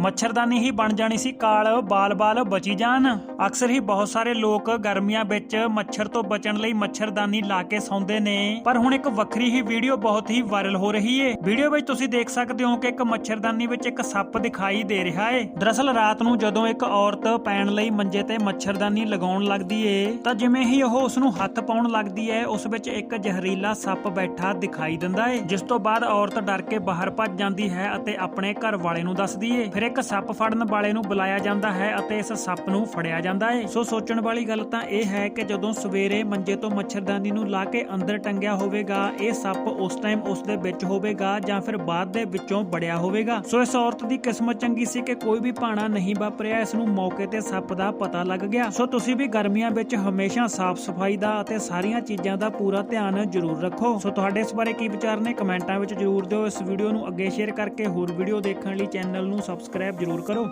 ਮੱਛਰਦਾਨੀ ਹੀ ਬਣ ਜਾਣੀ ਸੀ ਕਾਲ, ਬਾਲ-ਬਾਲ ਬਚੀ ਜਾਣ। ਅਕਸਰ ਹੀ ਬਹੁਤ ਸਾਰੇ ਲੋਕ ਗਰਮੀਆਂ ਵਿੱਚ ਮੱਛਰ ਤੋਂ ਬਚਣ ਲਈ ਮੱਛਰਦਾਨੀ ਲਾ ਕੇ ਸੌਂਦੇ ਨੇ। ਪਰ ਹੁਣ ਇੱਕ ਵੱਖਰੀ ਹੀ ਵੀਡੀਓ ਬਹੁਤ ਹੀ ਵਾਇਰਲ ਹੋ ਰਹੀ ਏ। ਵੀਡੀਓ ਵਿੱਚ ਤੁਸੀਂ ਦੇਖ ਸਕਦੇ ਹੋ ਕਿ ਇੱਕ ਮੱਛਰਦਾਨੀ ਵਿੱਚ ਇੱਕ ਸੱਪ ਦਿਖਾਈ ਦੇ ਰਿਹਾ ਏ। ਦਰਅਸਲ ਰਾਤ ਨੂੰ ਜਦੋਂ ਇੱਕ ਔਰਤ ਪੈਣ ਲਈ ਮੰਜੇ ਤੇ ਮੱਛਰਦਾਨੀ ਲਗਾਉਣ ਲੱਗਦੀ ਏ, ਤਾਂ ਜਿਵੇਂ ਹੀ ਉਹ ਉਸ ਨੂੰ ਹੱਥ ਪਾਉਣ ਲੱਗਦੀ ਏ, ਉਸ ਵਿੱਚ ਇੱਕ ਜ਼ਹਿਰੀਲਾ ਸੱਪ ਬੈਠਾ ਦਿਖਾਈ ਦਿੰਦਾ ਏ, ਜਿਸ ਤੋਂ ਬਾਅਦ ਔਰਤ ਡਰ ਕੇ ਬਾਹਰ ਭੱਜ ਜਾਂਦੀ ਹੈ ਅਤੇ ਆਪਣੇ ਘਰ ਵਾਲੇ ਨੂੰ ਦੱਸਦੀ ਏ। ਫਿਰ ਇੱਕ ਸੱਪ ਫੜਨ ਵਾਲੇ ਨੂੰ ਬੁਲਾਇਆ ਜਾਂਦਾ ਹੈ ਅਤੇ ਇਸ ਸੱਪ ਨੂੰ ਫੜਿਆ ਜਾਂਦਾ ਹੈ। ਸੋ ਸੋਚਣ ਵਾਲੀ ਗੱਲ ਤਾਂ ਇਹ ਹੈ ਕਿ ਜਦੋਂ ਸਵੇਰੇ ਮੰਜੇ ਤੋਂ ਮੱਛਰਦਾਨੀ ਨੂੰ ਲਾ ਕੇ ਅੰਦਰ ਟੰਗਿਆ ਹੋਵੇਗਾ, ਇਹ ਸੱਪ ਉਸ ਟਾਈਮ ਉਸ ਦੇ ਵਿੱਚ ਹੋਵੇਗਾ ਜਾਂ ਫਿਰ ਬਾਅਦ ਦੇ ਵਿੱਚੋਂ ਬੜਿਆ ਹੋਵੇਗਾ। ਸੋ ਇਸ ਔਰਤ ਦੀ ਕਿਸਮਤ ਚੰਗੀ ਸੀ ਕਿ ਕੋਈ ਵੀ ਭਾਣਾ ਨਹੀਂ ਵਾਪਰਿਆ, ਇਸ ਨੂੰ ਮੌਕੇ ਤੇ ਸੱਪ ਦਾ ਪਤਾ ਲੱਗ ਗਿਆ। ਸੋ ਤੁਸੀਂ ਵੀ ਗਰਮੀਆਂ ਵਿੱਚ ਹਮੇਸ਼ਾ ਸਾਫ਼ ਸਫ਼ਾਈ ਦਾ ਅਤੇ ਸਾਰੀਆਂ ਚੀਜ਼ਾਂ ਦਾ ਪੂਰਾ ਧਿਆਨ ਜ਼ਰੂਰ ਰੱਖੋ। ਸੋ ਤੁਹਾਡੇ ਇਸ ਬਾਰੇ ਕੀ ਵਿਚਾਰ ਨੇ ਕਮੈਂਟਾਂ ਵਿੱਚ ਜ਼ਰੂਰ ਦਿਓ। ਇਸ ਵੀਡੀਓ ਨੂੰ ਅੱਗੇ ਸ਼ੇਅਰ ਕਰਕੇ ਹੋਰ ਵੀਡੀਓ ਦੇਖਣ ਲਈ ਚੈਨਲ ਨੂੰ ਸਬਸਕ੍ਰਾਈਬ ਜ਼ਰੂਰ ਕਰੋ।